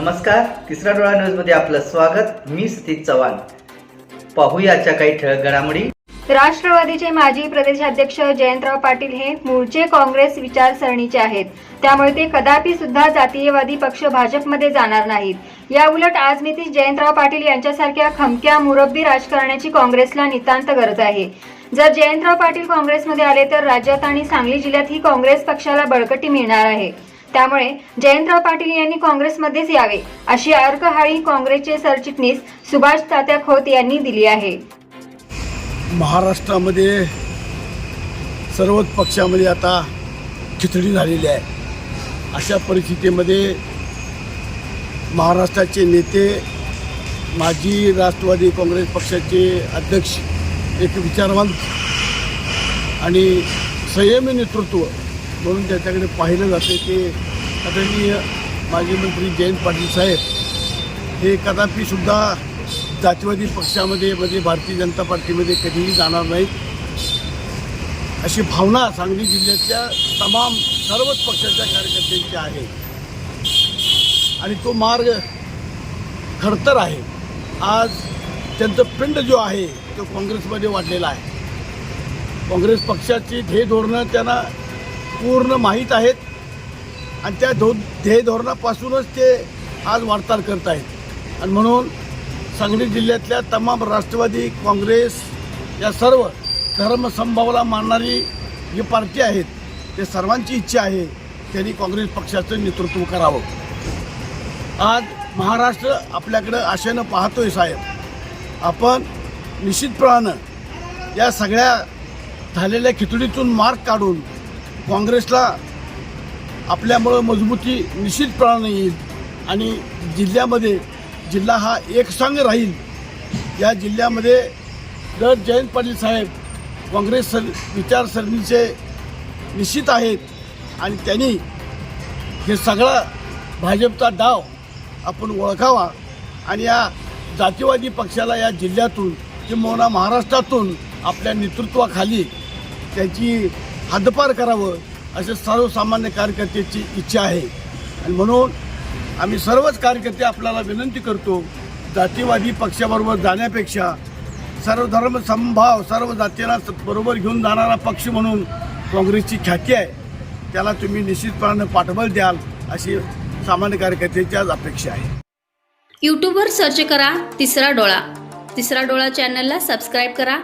नमस्कार तिसरा डोळा न्यूजमध्ये आपलं स्वागत. मी सतीश चव्हाण. पाहूया काही ठळक घडामोडी. राष्ट्रवादीचे माजी प्रदेशाध्यक्ष जयंतराव पाटील हे मूळचे काँग्रेस विचारसरणीचे आहेत. त्यामुळे ते कदापि सुद्धा जातीयवादी पक्ष भाजपमध्ये जाणार नाहीत. या उलट आज नितीश जयंतराव पाटील यांच्यासारख्या खमक्या मुरब्बी राजकारण्याची काँग्रेसला नितांत गरज आहे. जर जयंतराव पाटील काँग्रेसमध्ये आले तर राज्यात आणि सांगली जिल्ह्यात ही काँग्रेस पक्षाला बळकटी मिळणार आहे. त्यामुळे जयंतराव पाटील यांनी काँग्रेसमध्येच यावे अशी अर्कहाळी काँग्रेसचे सरचिटणीस सुभाष तात्या खोत यांनी दिली आहे. महाराष्ट्रामध्ये सर्वच पक्षामध्ये आता खिचडी झालेली आहे. अशा परिस्थितीमध्ये महाराष्ट्राचे नेते माजी राष्ट्रवादी काँग्रेस पक्षाचे अध्यक्ष एक विचारवंत आणि संयमी नेतृत्व म्हणून त्याच्याकडे पाहिलं जाते ते आदरणीय माजी मंत्री जयंत पाटील साहेब हे कदापि सुद्धा जातीवादी पक्षामध्ये म्हणजे भारतीय जनता पार्टीमध्ये कधीही जाणार नाहीत. अशी भावना सांगली जिल्ह्यातल्या तमाम सर्वच पक्षाच्या कार्यकर्त्यांची आहे. आणि तो मार्ग खडतर आहे. आज त्यांचं पिंड जो आहे तो काँग्रेसमध्ये वाढलेला आहे. काँग्रेस पक्षाची हे धोरणं त्यांना पूर्ण माहीत आहेत. आणि त्या धो ध्येय धोरणापासूनच ते आज वार्ताहर करत आहेत. आणि म्हणून सांगली जिल्ह्यातल्या तमाम राष्ट्रवादी काँग्रेस या सर्व धर्मसंभावाला मानणारी जी पार्टी आहेत ते सर्वांची इच्छा आहे त्यांनी काँग्रेस पक्षाचं नेतृत्व करावं. आज महाराष्ट्र आपल्याकडं आशेनं पाहतोय साहेब. आपण निश्चितप्रमाणे या सगळ्या झालेल्या खिचडीतून मार्ग काढून काँग्रेसला आपल्यामुळं मजबूती निश्चितपणाने येईल आणि जिल्ह्यामध्ये जिल्हा हा एकसंघ राहील. या जिल्ह्यामध्ये दर जयंत पाटील साहेब काँग्रेस सर विचारसरणीचे निश्चित आहेत. आणि त्यांनी हे सगळा भाजपचा डाव आपण ओळखावा. आणि या जातीवादी पक्षाला या जिल्ह्यातून किंवा महाराष्ट्रातून आपल्या नेतृत्वाखाली त्याची हद्दपार करावं असे सर्वसामान्य कार्यकर्त्याची इच्छा आहे. आणि म्हणून आम्ही सर्वच कार्यकर्ते आपल्याला विनंती करतो जातीवादी पक्षाबरोबर जाण्यापेक्षा सर्वधर्म संभाव सर्व जातीला बरोबर घेऊन जाणारा पक्ष म्हणून काँग्रेसची ख्याती आहे. त्याला तुम्ही निश्चितपणानं पाठबळ द्याल अशी सामान्य कार्यकर्त्याची आज अपेक्षा आहे. यूट्यूबवर सर्च करा तिसरा डोळा. तिसरा डोळा चॅनलला सबस्क्राईब करा.